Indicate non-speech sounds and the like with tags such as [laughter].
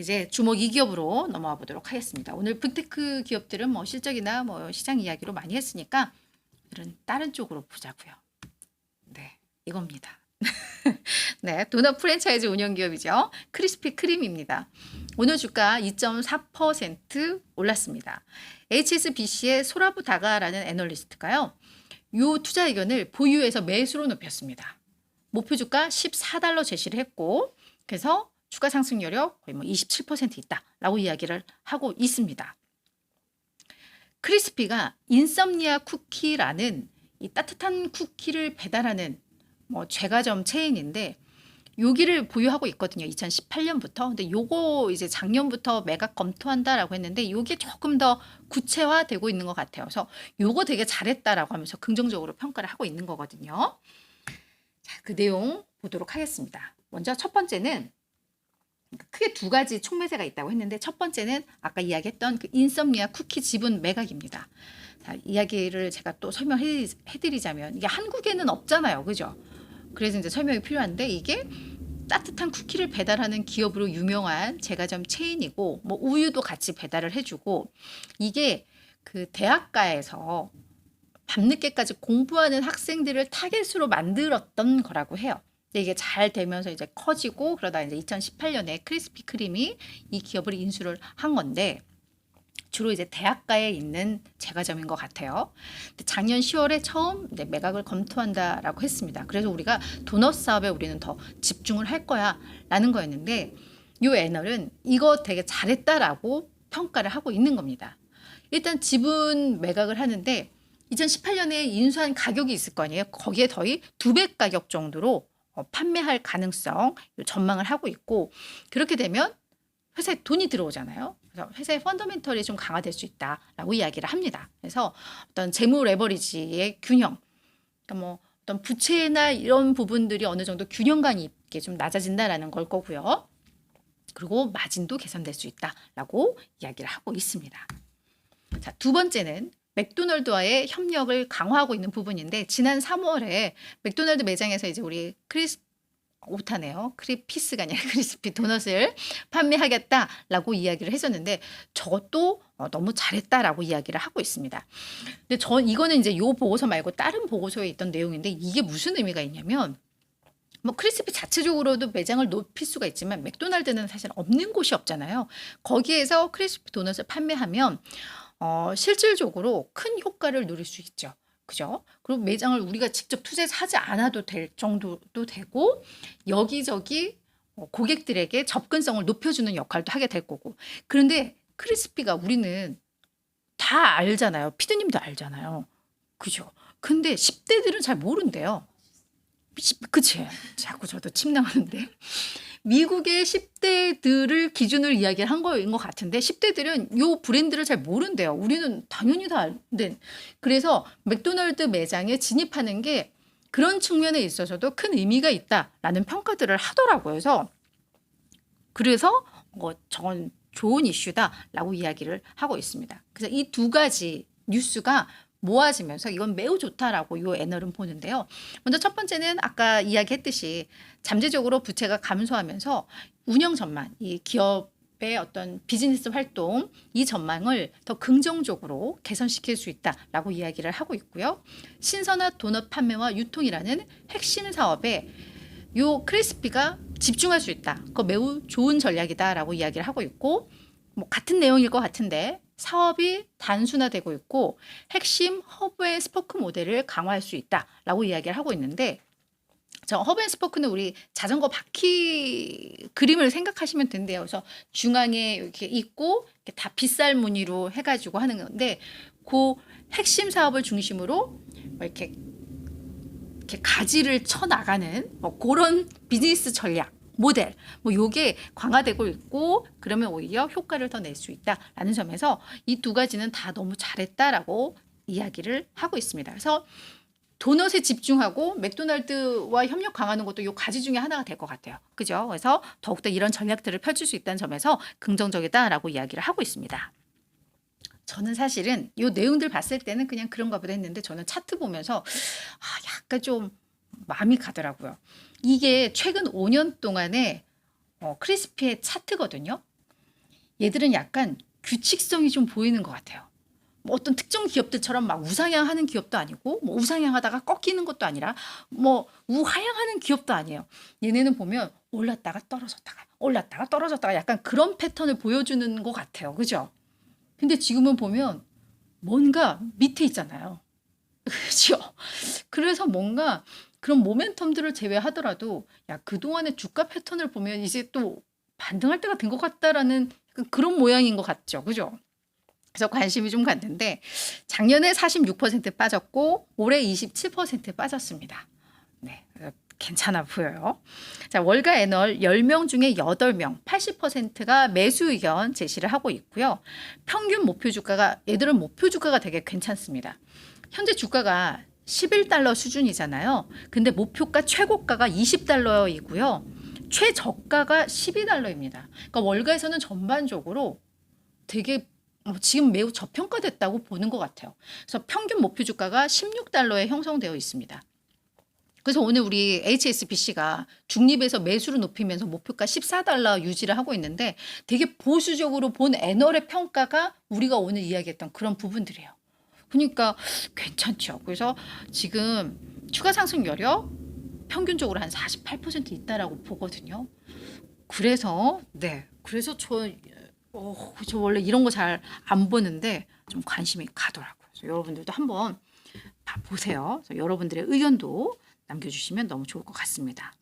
이제 주목 2기업으로 넘어와 보도록 하겠습니다. 오늘 빅테크 기업들은 뭐 실적이나 뭐 시장 이야기로 많이 했으니까 오늘은 다른 쪽으로 보자고요. 네, 이겁니다. [laughs] 네, 도넛 프랜차이즈 운영 기업이죠. 크리스피 크림입니다. 오늘 주가 2.4% 올랐습니다. HSBC의 소라부 다가라는 애널리스트가요. 요 투자 의견을 보유해서 매수로 높였습니다. 목표 주가 14달러 제시를 했고 그래서 추가 상승 여력 거의 뭐 27% 있다라고 이야기를 하고 있습니다. 크리스피가 인썸니아 쿠키라는 이 따뜻한 쿠키를 배달하는 뭐 제과점 체인인데 여기를 보유하고 있거든요. 2018년부터. 근데 요거 이제 작년부터 매각 검토한다라고 했는데 요게 조금 더 구체화되고 있는 것 같아요. 그래서 요거 되게 잘했다라고 하면서 긍정적으로 평가를 하고 있는 거거든요. 자, 그 내용 보도록 하겠습니다. 먼저 첫 번째는 크게 두 가지 총매제가 있다고 했는데 첫 번째는 아까 이야기했던 그 인썸니아 쿠키 지분 매각입니다. 자, 이야기를 제가 또 설명해드리자면 이게 한국에는 없잖아요, 그죠? 그래서 이제 설명이 필요한데 이게 따뜻한 쿠키를 배달하는 기업으로 유명한 제과점 체인이고 뭐 우유도 같이 배달을 해주고 이게 그 대학가에서 밤늦게까지 공부하는 학생들을 타겟으로 만들었던 거라고 해요. 이게 잘 되면서 이제 커지고 그러다 이제 2018년에 크리스피 크림이 이 기업을 인수를 한 건데 주로 이제 대학가에 있는 제과점인 것 같아요. 작년 10월에 처음 네, 매각을 검토한다라고 했습니다. 그래서 우리가 도넛 사업에 우리는 더 집중을 할 거야라는 거였는데 이 애널은 이거 되게 잘했다라고 평가를 하고 있는 겁니다. 일단 지분 매각을 하는데 2018년에 인수한 가격이 있을 거 아니에요. 거기에 더히 두배 가격 정도로 어, 판매할 가능성 전망을 하고 있고 그렇게 되면 회사에 돈이 들어오잖아요. 그래서 회사의 펀더멘털이 좀 강화될 수 있다라고 이야기를 합니다. 그래서 어떤 재무 레버리지의 균형, 그러니까 뭐 어떤 부채나 이런 부분들이 어느 정도 균형감이 있게 좀 낮아진다라는 걸 거고요. 그리고 마진도 개선될 수 있다라고 이야기를 하고 있습니다. 자, 두 번째는 맥도널드와의 협력을 강화하고 있는 부분인데 지난 3월에 맥도날드 매장에서 이제 우리 크리스 오타네요. 크리피스가 아니라 [laughs] 크리스피 도넛을 판매하겠다라고 이야기를 했었는데 저도 어, 너무 잘했다라고 이야기를 하고 있습니다. 근데 저 이거는 이제 요 보고서 말고 다른 보고서에 있던 내용인데 이게 무슨 의미가 있냐면 뭐 크리스피 자체적으로도 매장을 높일 수가 있지만 맥도날드는 사실 없는 곳이 없잖아요. 거기에서 크리스피 도넛을 판매하면 어, 실질적으로 큰 효과를 누릴 수 있죠. 그죠? 그리고 매장을 우리가 직접 투자해서 하지 않아도 될 정도도 되고 여기저기 어, 고객들에게 접근성을 높여주는 역할도 하게 될 거고. 그런데 크리스피가 우리는 다 알잖아요. 피드님도 알잖아요. 그죠? 근데 10대들은 잘 모른대요. 그치? 자꾸 저도 침 나오는데. 미국의 10대들을 기준으로 이야기를 한 거인 것 같은데 10대들은 요 브랜드를 잘 모른대요. 우리는 당연히 다 아는. 그래서 맥도날드 매장에 진입하는 게 그런 측면에 있어서도 큰 의미가 있다라는 평가들을 하더라고요. 그래서 그래서 뭐 저건 좋은 이슈다라고 이야기를 하고 있습니다. 그래서 이 두 가지 뉴스가 모아지면서 이건 매우 좋다라고 이 애널은 보는데요. 먼저 첫 번째는 아까 이야기했듯이 잠재적으로 부채가 감소하면서 운영 전망, 이 기업 의 어떤 비즈니스 활동 이 전망을 더 긍정적으로 개선시킬 수 있다라고 이야기를 하고 있고요. 신선한 도넛 판매와 유통이라는 핵심 사업에 요 크리스피가 집중할 수 있다. 그거 매우 좋은 전략이다라고 이야기를 하고 있고 뭐 같은 내용일 것 같은데 사업이 단순화되고 있고 핵심 허브 앤 스포크 모델을 강화할 수 있다라고 이야기를 하고 있는데 저 허브 앤 스포크는 우리 자전거 바퀴 그림을 생각하시면 된대요. 그래서 중앙에 이렇게 있고 이렇게 다 빗살 무늬로 해가지고 하는 건데 그 핵심 사업을 중심으로 뭐 이렇게 이렇게 가지를 쳐 나가는 뭐 그런 비즈니스 전략 모델 뭐 요게 강화되고 있고 그러면 오히려 효과를 더 낼 수 있다라는 점에서 이 두 가지는 다 너무 잘했다라고 이야기를 하고 있습니다. 그래서 도넛에 집중하고 맥도날드와 협력 강화하는 것도 요 가지 중에 하나가 될 것 같아요. 그죠? 그래서 더욱더 이런 전략들을 펼칠 수 있다는 점에서 긍정적이다라고 이야기를 하고 있습니다. 저는 사실은 요 내용들 봤을 때는 그냥 그런가 보다 했는데 저는 차트 보면서 아, 약간 좀 마음이 가더라고요. 이게 최근 5년 동안의 어, 크리스피의 차트거든요. 얘들은 약간 규칙성이 좀 보이는 것 같아요. 뭐 어떤 특정 기업들처럼 막 우상향하는 기업도 아니고 뭐 우상향하다가 꺾이는 것도 아니라 뭐 우하향하는 기업도 아니에요. 얘네는 보면 올랐다가 떨어졌다가 올랐다가 떨어졌다가 약간 그런 패턴을 보여주는 것 같아요. 그죠? 근데 지금은 보면 뭔가 밑에 있잖아요. [laughs] 그죠? 그래서 뭔가 그런 모멘텀들을 제외하더라도 야 그동안의 주가 패턴을 보면 이제 또 반등할 때가 된 것 같다라는 그런 모양인 것 같죠. 그죠? 그래서 관심이 좀 갔는데 작년에 46% 빠졌고 올해 27% 빠졌습니다. 네. 괜찮아 보여요. 자, 월가 애널 10명 중에 8명, 80%가 매수 의견 제시를 하고 있고요. 평균 목표 주가가 얘들은 목표 주가가 되게 괜찮습니다. 현재 주가가 11달러 수준이잖아요. 근데 목표가 최고가가 20달러이고요. 최저가가 12달러입니다. 그러니까 월가에서는 전반적으로 되게 어, 지금 매우 저평가됐다고 보는 것 같아요. 그래서 평균 목표 주가가 16달러에 형성되어 있습니다. 그래서 오늘 우리 HSBC가 중립에서 매수를 높이면서 목표가 14달러 유지를 하고 있는데 되게 보수적으로 본 애널의 평가가 우리가 오늘 이야기했던 그런 부분들이에요. 그러니까 괜찮죠. 그래서 지금 추가 상승 여력 평균적으로 한 48% 있다라고 보거든요. 그래서 네, 그래서 저, 어, 저 원래 이런 거 잘 안 보는데 좀 관심이 가더라고요. 그래서 여러분들도 한번 봐- 보세요. 여러분들의 의견도 남겨주시면 너무 좋을 것 같습니다.